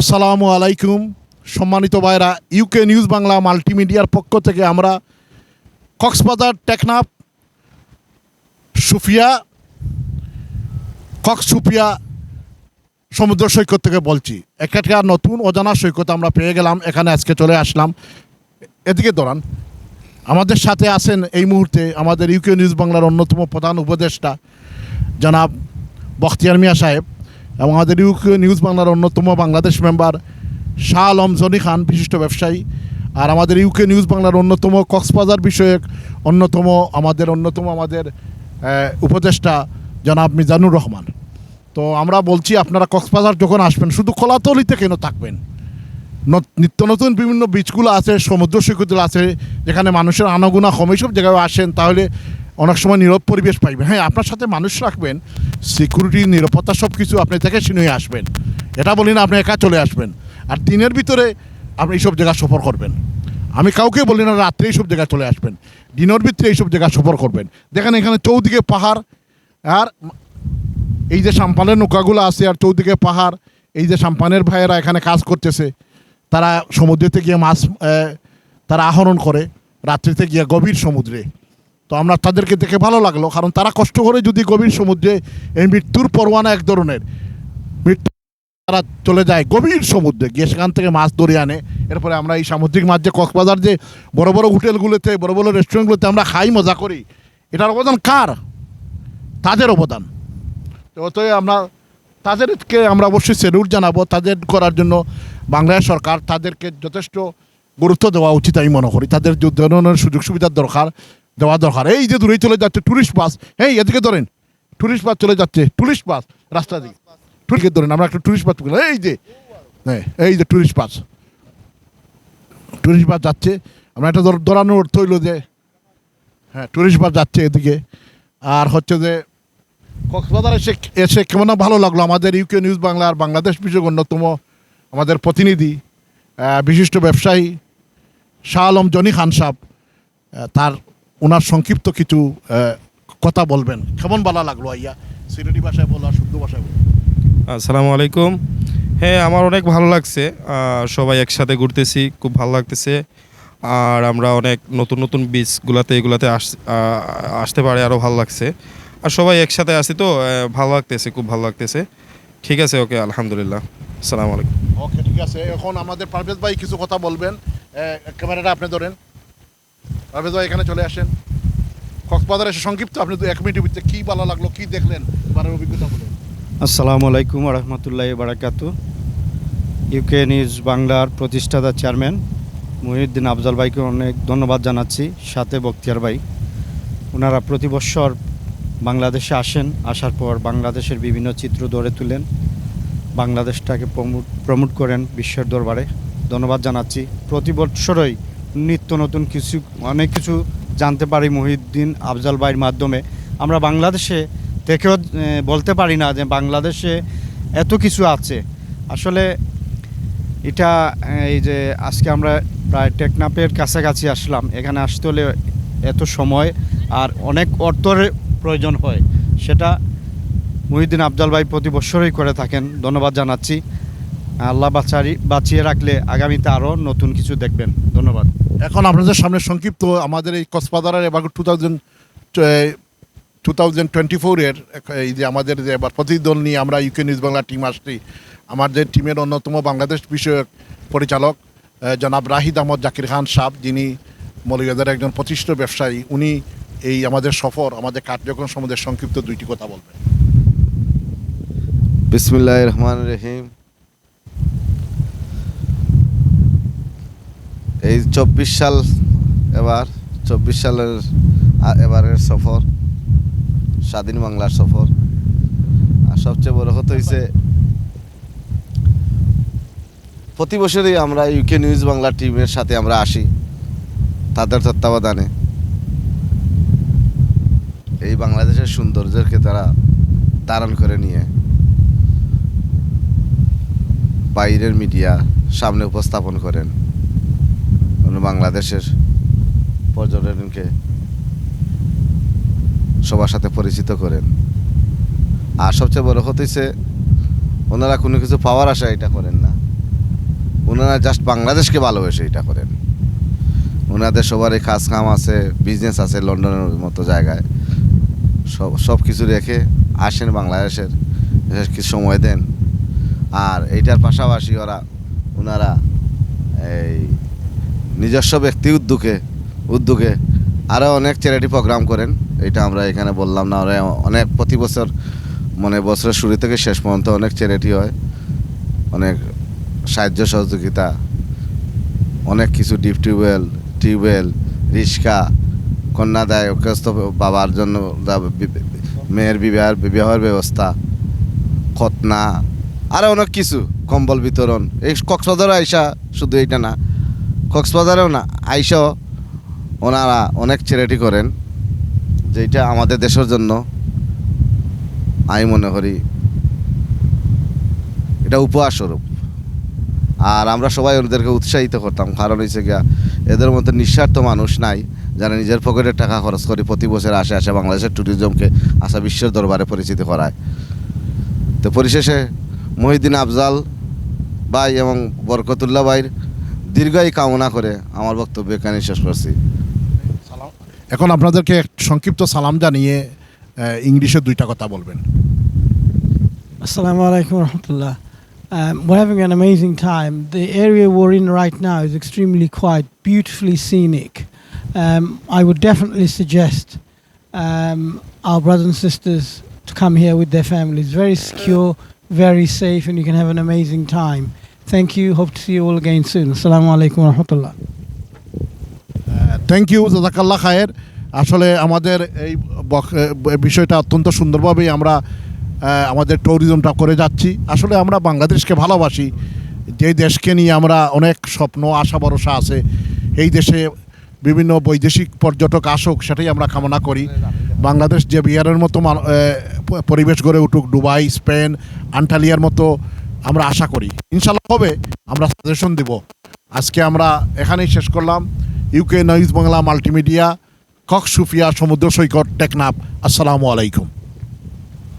আসসালামু আলাইকুম, সম্মানিত ভাইরা ইউকে নিউজ বাংলা মাল্টিমিডিয়ার পক্ষ থেকে আমরা কক্সবাজার টেকনাফ, সুফিয়া, কক্স সুফিয়া সমুদ্র সৈকত থেকে বলছি। একটা নতুন অজানা সৈকত আমরা পেয়ে গেলাম, এখানে আজকে চলে আসলাম। এদিকে দৌড়ান। আমাদের সাথে আছেন এই মুহূর্তে আমাদের ইউকে নিউজ বাংলার অন্যতম প্রধান উপদেষ্টা, জনাব বখতিয়ার মিয়া সাহেব। এবং আমাদের ইউকে নিউজ বাংলার অন্যতম বাংলাদেশ মেম্বার শাহ আলম জনি খান, বিশিষ্ট ব্যবসায়ী। আর আমাদের ইউকে নিউজ বাংলার অন্যতম কক্সবাজার বিষয়ক অন্যতম আমাদের অন্যতম আমাদের উপদেষ্টা জনাব মিজানুর রহমান। তো আমরা বলছি, আপনারা কক্সবাজার যখন আসবেন, শুধু কলাতলিতে কেন থাকবেন? নিত্য নতুন বিভিন্ন বিচগুলো আছে, সমুদ্র সৈকতগুলো আছে, যেখানে মানুষের আনাগোনা কমে সব জায়গায় আসেন, তাহলে অনেক সময় নীরব পরিবেশ পাইবেন। হ্যাঁ আপনার সাথে মানুষ রাখবেন সিকিউরিটি নিরাপত্তা সব কিছু আপনি থেকে শুনে আসবেন। এটা বলি না আপনি একা চলে আসবেন। আর দিনের ভিতরে আপনি এইসব জায়গা সফর করবেন। আমি কাউকে বলি না রাত্রে এইসব জায়গায় চলে আসবেন। দিনের ভিতরে এইসব জায়গা সফর করবেন। দেখেন এখানে চৌদিকে পাহাড়, আর এই যে সাম্পানের নৌকাগুলো আছে, আর চৌদিকে পাহাড়, এই যে সাম্পানের ভাইয়েরা এখানে কাজ করতেছে, তারা সমুদ্রেতে গিয়ে মাছ তারা আহরণ করে, রাত্রিতে গিয়ে গভীর সমুদ্রে। তো আমরা তাদেরকে দেখে ভালো লাগল, কারণ তারা কষ্ট করে যদি গভীর সমুদ্রে এই মৃত্যুর পরোয়ানা এক ধরনের, মৃত্যু তারা চলে যায় গভীর সমুদ্রে, গিয়ে সেখান থেকে মাছ ধরে আনে। এরপরে আমরা এই সামুদ্রিক মাছ যে কক্সবাজার যে বড় বড় হোটেলগুলোতে, বড় বড় রেস্টুরেন্টগুলোতে আমরা খাই, মজা করি, এটার অবদান কার? তাদের অবদান। অতএব আমরা তাদেরকে আমরা অবশ্যই সেলুট জানাব, তাদের করার জন্য বাংলাদেশ সরকার তাদেরকে যথেষ্ট গুরুত্ব দেওয়া উচিত, আমি মনে করি। তাদের যে ধরনের সুযোগ সুবিধার দরকার। দেওয়া দরকার। এই যে দূরেই চলে যাচ্ছে টুরিস্ট বাস এই এদিকে ধরেন টুরিস্ট বাস চলে যাচ্ছে টুরিস্ট বাস রাস্তা দিকে টুরিস্টকে ধরেন, আমরা একটা টুরিস্ট বাস এই যে হ্যাঁ এই যে টুরিস্ট বাস টুরিস্ট বাস যাচ্ছে, আমরা একটা ধরানোর অর্থ হইল যে হ্যাঁ টুরিস্ট বাস যাচ্ছে এদিকে। আর হচ্ছে যে, কক্সবাজার এসে এসে কেমন ভালো লাগল। আমাদের ইউকে নিউজ বাংলা আর বাংলাদেশ বিষয়ক অন্যতম আমাদের প্রতিনিধি বিশিষ্ট ব্যবসায়ী শাহ আলম জনি খান সাহ তার ওনার সংক্ষিপ্ত কিছু কথা বলবেন। কেমন ভালো লাগল আইয়া? সিলেটি ভাষায় বলো আর শুদ্ধ ভাষায় বলো। আসসালামু আলাইকুম। হ্যাঁ আমার অনেক ভালো লাগছে। সবাই একসাথে ঘুরতেছি খুব ভালো লাগতেছে। আর আমরা অনেক নতুন নতুন বীজগুলাতে এগুলাতে আস আসতে পারে আরও ভালো লাগছে। আর সবাই একসাথে আসি তো ভালো লাগতেছে খুব ভালো লাগতেছে। ঠিক আছে ওকে আলহামদুলিল্লাহ। আসসালামু আলাইকুম। ওকে ঠিক আছে। এখন আমাদের পারভেজ ভাই কিছু কথা বলবেন। ক্যামেরাটা আপনি ধরেন। ভাই এখানে চলে আসেন। কক্সবাজার এসে সংক্ষিপ্ত আপনি এক মিনিটের ভিতরে কী ভালো লাগল, কী দেখলেন অভিজ্ঞতা বলুন। আসসালামু আলাইকুম রহমতুল্লাহ বারাকাত। ইউকে নিউজ বাংলার প্রতিষ্ঠাতা চেয়ারম্যান মহিউদ্দিন আফজাল ভাইকে অনেক ধন্যবাদ জানাচ্ছি, সাথে বক্তিয়ার ভাই। ওনারা প্রতি বৎসর বাংলাদেশে আসেন, আসার পর বাংলাদেশের বিভিন্ন চিত্র ধরে তুলেন, বাংলাদেশটাকে প্রমোট প্রমোট করেন বিশ্বের দরবারে। ধন্যবাদ জানাচ্ছি। প্রতি বৎসরই নিত্য নতুন কিছু অনেক কিছু জানতে পারি মহিউদ্দিন আফজাল ভাইয়ের মাধ্যমে। আমরা বাংলাদেশে আহ, বলতে পারি না যে বাংলাদেশে এত কিছু আছে। আসলে এটা এই যে আজকে আমরা প্রায় টেকনাপের কাছাকাছি আসলাম। এখানে আসতে হলে এত সময় আর অনেক অর্থের প্রয়োজন হয়। সেটা মহিউদ্দিন আফজাল ভাই প্রতি বছরই করে থাকেন। ধন্যবাদ জানাচ্ছি। আল্লাহ বাঁচারি বাঁচিয়ে রাখলে আগামীতে আরও নতুন কিছু দেখবেন। ধন্যবাদ। এখন আপনাদের সামনে সংক্ষিপ্ত আমাদের এই কক্সবাজারের এবার two thousand two thousand twenty ফোরের এই যে আমাদের যে এবার প্রতিদল নিয়ে আমরা ইউকে নিউজ বাংলা টিম আসছি আমাদের টিমের অন্যতম বাংলাদেশ বিষয়ক পরিচালক জনাব রাহিদ আহমদ জাকির খান সাহ যিনি মৌলিবাজারের একজন প্রতিষ্ঠিত ব্যবসায়ী উনি এই আমাদের সফর আমাদের কার্যক্রম সম্বন্ধে সংক্ষিপ্ত দুইটি কথা বলবেন। বিসমিল্লাহ রহমান রহিম। এই চব্বিশ সাল এবার, চব্বিশ সালের এবারের সফর, স্বাধীন বাংলার সফর। আর সবচেয়ে বড় কথা হয়েছে প্রতি বছরই আমরা ইউকে নিউজ বাংলা টিমের সাথে আমরা আসি, তাদের তত্ত্বাবধানে। এই বাংলাদেশের সৌন্দর্যকে তারা ধারণ করে নিয়ে, বাইরের মিডিয়া সামনে উপস্থাপন করেন। বাংলাদেশের পর্যটনকে সবার সাথে পরিচিত করেন। আর সবচেয়ে বড় হচ্ছে, ওনারা কোনো কিছু পাওয়ার আশা এটা করেন না। ওনারা জাস্ট বাংলাদেশকে ভালোবেসে এটা করেন। ওনাদের সবারই কাজ কাম আছে বিজনেস আছে লন্ডনের মতো জায়গায়। সব সব কিছু রেখে আসেন বাংলাদেশের কিছু সময় দেন। আর এইটার পাশাপাশি ওরা, ওনারা এই নিজস্ব ব্যক্তি উদ্যোগে উদ্যোগে আরও অনেক চ্যারিটি প্রোগ্রাম করেন। এটা আমরা এখানে বললাম না, ওরা অনেক প্রতি বছর মানে বছরের শুরু থেকে শেষ পর্যন্ত অনেক চ্যারিটি হয়। অনেক সাহায্য সহযোগিতা, অনেক কিছু ডিপ টিউবওয়েল টিউবওয়েল রিক্সা কন্যাদায় অভ্যস্ত বাবার জন্য মেয়ের বিবাহের বিবাহের ব্যবস্থা খতনা আরও অনেক কিছু, কম্বল বিতরণ। এই কক্সবাজার আইসা শুধু এইটা না কক্সবাজারেও না আইসাও ওনারা অনেক চ্যারিটি করেন যেটা আমাদের দেশের জন্য আমি মনে করি এটা উপহার স্বরূপ আর আমরা সবাই ওদেরকে উৎসাহিত করতাম, কারণ হয়েছে গিয়া এদের মধ্যে নিঃস্বার্থ মানুষ নাই, যারা নিজের পকেটের টাকা খরচ করে প্রতি বছর আসে আসে বাংলাদেশের ট্যুরিজমকে আসা বিশ্বের দরবারে পরিচিত করায়। তো পরিশেষে মহিউদ্দিন আফজাল ভাই এবং বরকতুল্লাহ ভাইয়ের দীর্ঘায়ী কামনা করে আমার বক্তব্য এখানে শেষ করছি এখন আপনাদেরকে এক সংক্ষিপ্ত সালাম জানিয়ে ইংলিশে দুইটা কথা বলবেন Assalamu alaikum warahmatullah. Um, we're having an amazing time. The area we're in right now is extremely quiet, beautifully scenic. Um, I would definitely suggest um, our brothers and sisters to come here with their families. Very secure, very safe, and you can have an amazing time. Thank you. Hope to see you all again soon. Assalamu alaikum warahmatullah. Thank you জাজাকাল্লা খায়ের আসলে আমাদের এই বিষয়টা অত্যন্ত সুন্দরভাবেই আমরা আমাদের ট্যুরিজমটা করে যাচ্ছি আসলে আমরা বাংলাদেশকে ভালোবাসি যে দেশকে নিয়ে আমরা অনেক স্বপ্ন, আশা, ভরসা আছে, এই দেশে বিভিন্ন বৈদেশিক পর্যটক আসুক, সেটাই আমরা কামনা করি বাংলাদেশ যে বিহারের মতো পরিবেশ গড়ে উঠুক, দুবাই, স্পেন, আন্টালিয়ার মতো আমরা আশা করি। ইনশাল্লাহ হবে, আমরা সাজেশন দিব। আজকে আমরা এখানেই শেষ করলাম। ইউকে নিউজ বাংলা মাল্টিমিডিয়া কক সুফিয়া সমুদ্র সৈকত টেকনাফ আসসালামু আলাইকুম